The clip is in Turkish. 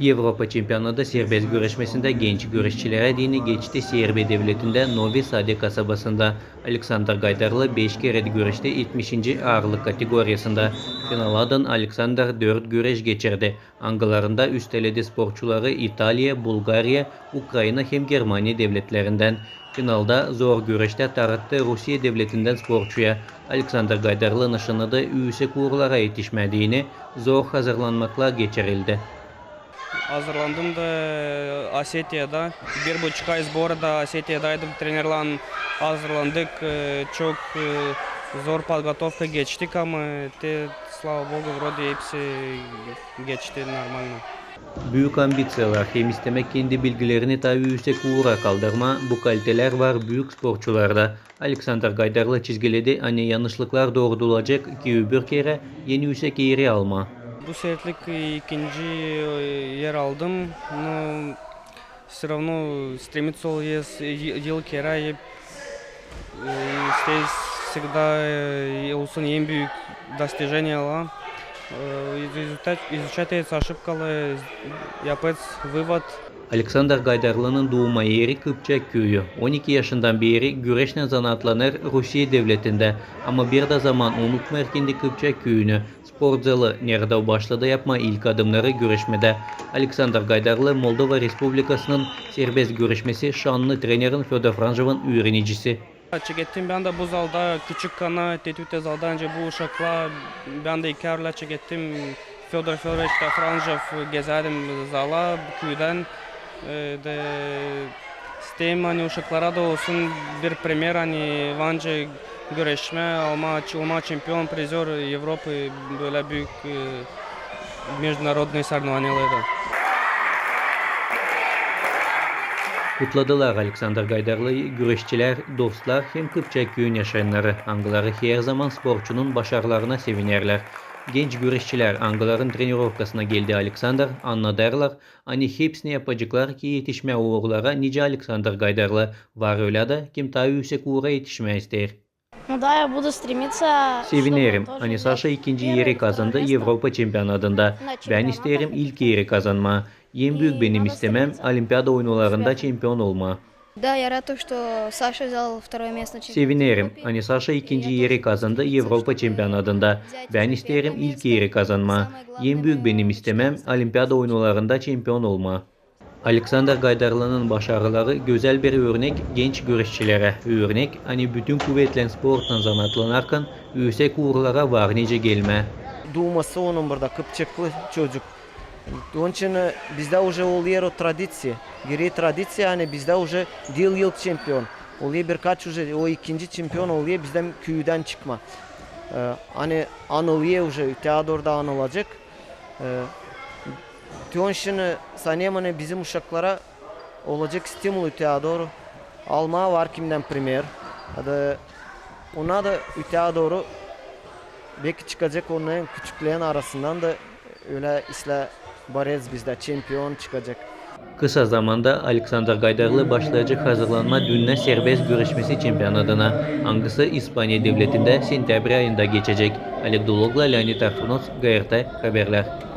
Avrupa Çempionatı serbest güreşmesinde genç güreşçilere dini geçti Serbiya devletinde Novi Sade kasabasında. Alexander Gaydarlı 5 kere güreşte 70. ağırlık kategorisinde. Finaladan Alexander 4 güreş geçirdi. Angalarında üsteledi sporcuları İtalya, Bulgarya, Ukrayna hem Germanya devletlerinden. Finalda zor güreşte tarattı Rusya devletinden sporcuya. Alexander Gaydarlı nişanıda üyüsek uğurlara yetişmediğini zor hazırlanmakla geçirildi. Hazırlandım da Asetya'da. Bir buçuk ay sborda Asetya'daydım. Trenerle hazırlandık. Ee, Çok e, zor подготовка geçtik ama te, слава богу вроде hepsi geçti normalde. Büyük ambitsiyalar hem istemek kendi bilgilerini tabi yüksek uğra kaldırma bu kaliteler var büyük sporcularda. Alexander Gaydarlı çizgiledi hani yanlışlıklar doğrulacak iki öbür kere yeni yüksek yeri alma. Sertlik ikinci e, yer aldım. Но все равно стремиться ол ес- hep e, здесь всегда en büyük достижениялар. Э, Изучать, изучать эти ошибкалы, yapıp вывод. Alexander Gaydarlı'nın doğma yeri Kıpçak köyü. 12 yaşından beri güreşle zanatlanır Rusya devletinde. Ama bir de zaman unutma kendi Kıpçak köyünü. Spor zalı nerede başladı yapma ilk adımları güreşmede. Alexander Gaydarlı Moldova Respublikası'nın serbest güreşmesi şanlı trenerin Fedor Franjov'un öğrenicisi. Çekettim ben de bu zalda küçük kana tetüte zalda önce bu uşakla ben de iki arla çekettim. Fyodor Fyodoroviç de Franjov gezerdim zala köyden e, de isteyim hani uşaklara da olsun bir premier hani Vanca güreşme alma, olma şampiyon prizör Avrupa böyle büyük e, международные соревнования. Kutladılar Alexander Gaydarlı'yı güreşçiler, dostlar hem Kıpçak köyün yaşayanları. Angıları her zaman sporçunun başarılarına sevinerler. Genç güreşçiler Angıların trenirovkasına geldi Alexander, anladarlar. Hani hepsini yapacaklar ki yetişme uğurlara nice Alexander Gaydarlı var öyle de kim daha yüksek uğura yetişme ister. Ну да, я буду стремиться. Sevinirim. чтобы тоже Hani взять Sasha ikinci первое, yeri второе kazandı место. Avrupa Çempionatında. На Ben чемпионатах. isterim ilk yeri kazanma. En büyük benim istemem olimpiyada oyunlarında şampiyon olma. Да, я рад, то, что Саша взял второе место на чемпионате Sevinirim. Европы. Hani Sasha ikinci Я yeri тоже kazandı буду Avrupa стремиться, Çempionatında. чтобы Ben взять isterim первое ilk место. yeri kazanma. Самое главное, En büyük benim мы istemem мечтаем olimpiyada oyunlarında şampiyon olma. Alexander Gaydarlı'nın başarıları güzel bir örnek genç güreşçilere. Örnek hani bütün kuvvetlen sporttan zanatlanarken yüksek uğurlara var nice gelme. Doğması onun burada Kıpçaklı çocuk. Onun için e, bizde уже oluyor o tradisiya. Geri tradisiya hani bizde уже değil yıl şampiyon. Oluyor birkaç уже o ikinci şampiyon oluyor bizden köyden çıkma. Ee, hani anılıyor уже Teodor da anılacak. Ee, sanıyorum hani bizim uşaklara olacak stimul Teodor'u alma var kimden premier. Hadi ona da Teodor'u belki çıkacak onların küçüklerin arasından da öyle isla Barez bizde şampiyon çıkacak. Kısa zamanda Alexander Gaydarlı başlayacak hazırlanma dünya serbest güreşmesi şampiyonatına. Hangisi İspanya devletinde sentabr ayında geçecek. Ali Dologla, Leonid Arfunos, GRT Haberler.